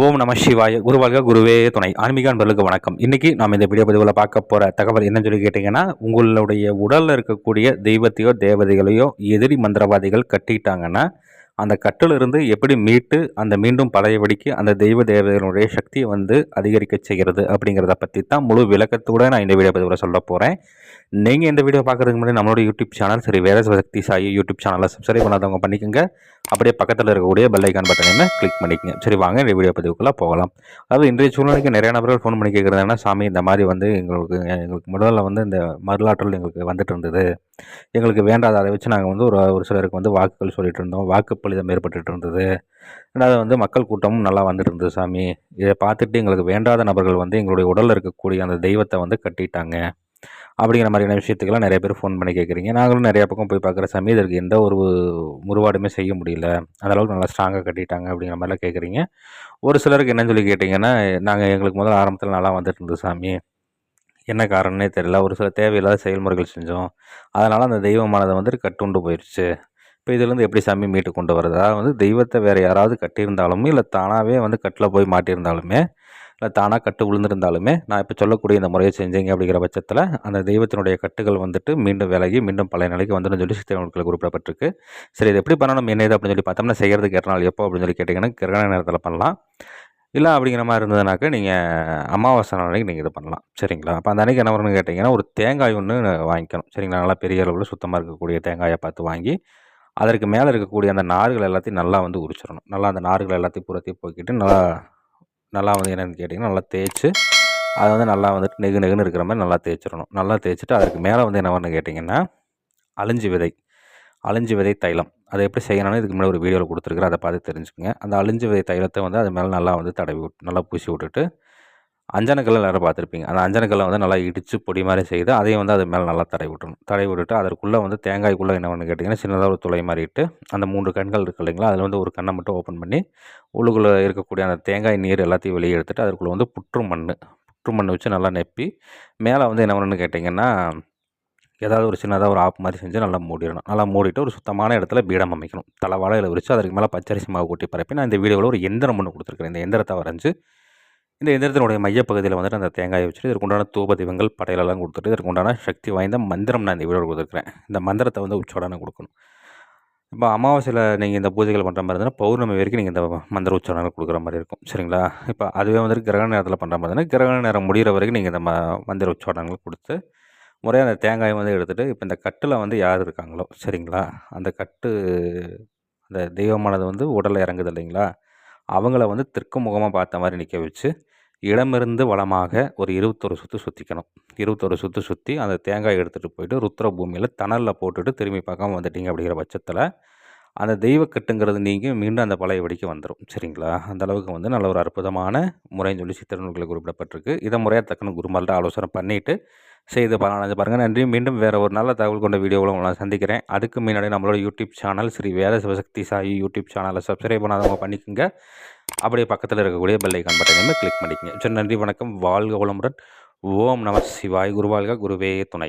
ஓம் நம சிவாய. குருவாழ்க குருவே துணை. ஆன்மீக அன்பர்களுக்கு வணக்கம். இன்னைக்கு நாம் இந்த வீடியோ பதிவில் பார்க்க போகிற தகவல் என்னன்னு சொல்லி கேட்டிங்கன்னா உங்களுடைய உடலில் இருக்கக்கூடிய தெய்வத்தையோ தேவதைகளையோ எதிரி மந்திரவாதிகள் கட்டிட்டாங்கன்னா அந்த கட்டிலிருந்து எப்படி மீட்டு அந்த மீண்டும் பழையபடிக்கு அந்த தெய்வ தேவதைகளுடைய சக்தியை வந்து அதிகரிக்க செய்கிறது அப்படிங்கிறத பற்றி தான் முழு விளக்கத்தோட நான் இந்த வீடியோ பதிவில் சொல்ல போகிறேன் நீங்கள் இந்த வீடியோ பார்க்குறதுக்கு முன்னாடி நம்மளோட யூடியூப் சேனல் சரி வேற சக்தி சாயி யூடியூப் சேனலை சப்ஸ்கிரைப் பண்ணாதவங்க பண்ணிக்கோங்க. அப்படியே பக்கத்தில் இருக்கக்கூடிய பெல் ஐக்கான் பட்டனையுமே கிளிக் பண்ணிக்கங்க. சரி வாங்க இந்த வீடியோ பதிவுக்குள்ளே போகலாம். அதாவது இன்றைய சூழ்நிலைக்கு நிறைய நபர்கள் ஃபோன் பண்ணி கேட்குறதுனா சாமி இந்த மாதிரி வந்து எங்களுக்கு எங்களுக்கு முதல்ல வந்து இந்த மருளாற்றல் எங்களுக்கு வந்துட்டு இருந்தது. எங்களுக்கு வேண்டாத அதை வச்சு நாங்கள் வந்து ஒரு ஒரு சிலருக்கு வந்து வாக்குகள் சொல்லிட்டு இருந்தோம். வாக்குப்பளிதம் ஏற்பட்டுட்டு இருந்தது. ரெண்டாவது வந்து மக்கள் கூட்டமும் நல்லா வந்துட்டு இருந்தது சாமி. இதை பார்த்துட்டு எங்களுக்கு வேண்டாத நபர்கள் வந்து எங்களுடைய உடலில் இருக்கக்கூடிய அந்த தெய்வத்தை வந்து கட்டிட்டாங்க. அப்படிங்கிற மாதிரியான விஷயத்துக்கெல்லாம் நிறைய பேர் ஃபோன் பண்ணி கேட்குறீங்க. நாங்களும் நிறைய பக்கம் போய் பார்க்குற சாமி இதற்கு எந்த ஒரு முறுவாடுமே செய்ய முடியல. அந்தளவுக்கு நல்லா ஸ்ட்ராங்காக கட்டிட்டாங்க அப்படிங்கிற மாதிரிலாம் கேட்குறீங்க. ஒரு சிலருக்கு என்னன்னு சொல்லி கேட்டிங்கன்னா நாங்கள் எங்களுக்கு முதல்ல ஆரம்பத்தில் நல்லா வந்துட்டு இருந்தது சாமி. என்ன காரணம்னே தெரியல. ஒரு சில தேவையில்லாத செயல்முறைகள் செஞ்சோம். அதனால் அந்த தெய்வமானதை வந்துட்டு கட்டுண்டு போயிடுச்சு இப்போ இதுலேருந்து எப்படி சாமி மீட்டு கொண்டு வருது அதாவது வந்து தெய்வத்தை வேறு யாராவது கட்டியிருந்தாலுமே இல்லை தானாகவே வந்து கட்டில் போய் மாட்டியிருந்தாலுமே இல்லை தானாக கட்டு விழுந்திருந்தாலுமே நான் இப்போ சொல்லக்கூடிய இந்த முறையை செஞ்சீங்க அப்படிங்கிற பட்சத்தில் அந்த தெய்வத்தினுடைய கட்டுகள் வந்துட்டு மீண்டும் விலகி மீண்டும் பழைய நிலைக்கு வந்துடும் சொல்லி சித்தவங்களுக்கு குறிப்பிடப்பட்டிருக்கு. சரி இது எப்படி பண்ணணும்? என்ன இது அப்படின்னு சொல்லி பார்த்தோம்னா செய்கிறதுக்கு எத்தனை நாள் எப்போ அப்படின்னு சொல்லி கேட்டிங்கன்னா கிரகண நேரத்தில் பண்ணலாம். இல்லை அப்படிங்கிற மாதிரி இருந்ததுனாக்கா நீங்கள் அமாவாசை நாளைக்கு நீங்கள் இது பண்ணலாம். சரிங்களா? அப்போ அந்த அன்றைக்கி என்ன பண்ணணும்னு கேட்டிங்கன்னா ஒரு தேங்காய் ஒன்று வாங்கிக்கணும். சரிங்களா? நல்லா பெரிய அளவில் சுத்தமாக இருக்கக்கூடிய தேங்காயை பார்த்து வாங்கி அதற்கு மேலே இருக்கக்கூடிய அந்த நார்கள் எல்லாத்தையும் நல்லா வந்து உரிச்சிடணும். நல்லா அந்த நார்கள் எல்லாத்தையும் புறத்தையும் போக்கிட்டு நல்லா நல்லா வந்து என்னென்னு கேட்டிங்கன்னா நல்லா தேய்ச்சி அதை வந்து நல்லா வந்துட்டு நெகு நெகுன்னு இருக்கிற மாதிரி நல்லா தேய்ச்சிடணும். நல்லா தேய்ச்சிட்டு அதுக்கு மேலே வந்து என்ன பண்ணு கேட்டிங்கன்னா அழிஞ்சி விதை அழிஞ்சி விதை தைலம். அதை எப்படி செய்யணும்னு இதுக்கு முன்னாடி ஒரு வீடியோவில் கொடுத்துருக்குறேன். அதை பார்த்து தெரிஞ்சுக்கோங்க. அந்த அழிஞ்சி விதை தைலத்தை வந்து அது மேலே நல்லா வந்து தடவி விட்டு நல்லா பூசி விட்டுட்டு அஞ்சனக்கல் எல்லோரும் பார்த்துருப்பீங்க. அந்த அஞ்சனக்கல்லை வந்து நல்லா இடித்து பொடி மாதிரி செய்து அதையும் வந்து அது மேலே நல்லா தடவி விட்டுணும் தடை விட்டுட்டு அதற்குள்ளே வந்து தேங்காய்க்குள்ளே என்ன பண்ணு கேட்டிங்கன்னா சின்னதாக ஒரு துளை மாறிட்டு அந்த மூன்று கண்கள் இருக்கு இல்லைங்களா அதில் வந்து ஒரு கண்ணை மட்டும் ஓப்பன் பண்ணி உள்ளுக்குள்ளே இருக்கக்கூடிய அந்த தேங்காய் நீர் எல்லாத்தையும் வெளியே எடுத்துகிட்டு அதுக்குள்ளே வந்து புற்று மண் புற்று மண் வச்சு நல்லா நெப்பி மேலே வந்து என்ன பண்ணணும்னு கேட்டிங்கன்னா ஏதாவது ஒரு சின்னதாக ஒரு ஆப் மாதிரி செஞ்சு நல்லா மூடிடணும். நல்லா மூடிட்டு ஒரு சுத்தமான இடத்துல பீடம் அமைக்கணும். தலை வாழையில் விரித்து அதுக்கு மேலே பச்சரிசி மாவு கூட்டி பரப்பி நான் இந்த வீடியோவில் ஒரு எந்திரம் ஒன்று கொடுத்துருக்குறேன். இந்த எந்திரத்தை வரைஞ்சி இந்த எந்திரத்தினுடைய மையப்பகுதியில் வந்துட்டு அந்த தேங்காயை வச்சுட்டு இதற்கு உண்டான தூப தெய்வங்கள் படையிலெல்லாம் கொடுத்துட்டு இதற்கு உண்டான சக்தி வாய்ந்த மந்திரம் நான் இந்த வீடியோ கொடுத்துருக்குறேன். இந்த மந்திரத்தை வந்து உச்சாடனை கொடுக்கணும். இப்போ அமாவாசையில் நீங்கள் இந்த பூஜைகள் பண்ணுற மாதிரி இருந்தால் பௌர்ணமி வரைக்கும் நீங்கள் இந்த மந்திர உச்சாரணங்கள் கொடுக்குற மாதிரி இருக்கும். சரிங்களா? இப்போ அதுவே வந்துட்டு கிரகண நேரத்தில் பண்ணுற மாதிரி இருந்தால் கிரகண நேரம் முடிகிற வரைக்கும் நீங்கள் இந்த ம மந்திர உச்சாரணங்கள் கொடுத்து முறையாக அந்த தேங்காயை வந்து எடுத்துகிட்டு இப்போ இந்த கட்டில் வந்து யார் இருக்காங்களோ சரிங்களா? அந்த கட்டு அந்த தெய்வமானது வந்து உடலில் இறங்குது இல்லைங்களா? அவங்கள வந்து தெற்கு முகமாக பார்த்த மாதிரி நிற்க வச்சு இடமிருந்து வளமாக ஒரு இருபத்தொரு சுற்று சுற்றிக்கணும் இருபத்தொரு சுற்று சுற்றி அந்த தேங்காய் எடுத்துகிட்டு போயிட்டு ருத்ர பூமியில் தணலில் போட்டுட்டு திரும்பி பார்க்காம வந்துட்டீங்க அப்படிங்கிற பட்சத்தில் அந்த தெய்வக்கட்டுங்கிறது நீங்கள் மீண்டும் அந்த பழைய வடிக்க வந்துடும் சரிங்களா? அந்த அளவுக்கு வந்து நல்ல ஒரு அற்புதமான முறைன்னு சொல்லி சித்திரநூல்களை குறிப்பிடப்பட்டிருக்கு. இதை முறையாக தக்கன குருமால்கிட்ட ஆலோசனை பண்ணிவிட்டு செய்து பலனடைஞ்சு பாருங்கள் நன்றி மீண்டும் வேறு ஒரு நல்ல தகவல் கொண்ட வீடியோவில் உங்களை சந்திக்கிறேன். அதுக்கு முன்னாடி நம்மளோட YouTube channel Sri Veda Sivashakti Sai YouTube சேனலை சப்ஸ்கிரைப் பண்ணாதவங்க பண்ணிக்கோங்க. அப்படியே பக்கத்தில் இருக்கக்கூடிய பெல் ஐக்கான் பட்டனையுமே கிளிக் பண்ணிக்கங்க. சரி நன்றி வணக்கம். வாழ்க வளமுடன். ஓம் நம சிவாய். குருவாழ்க. குருவே துணை.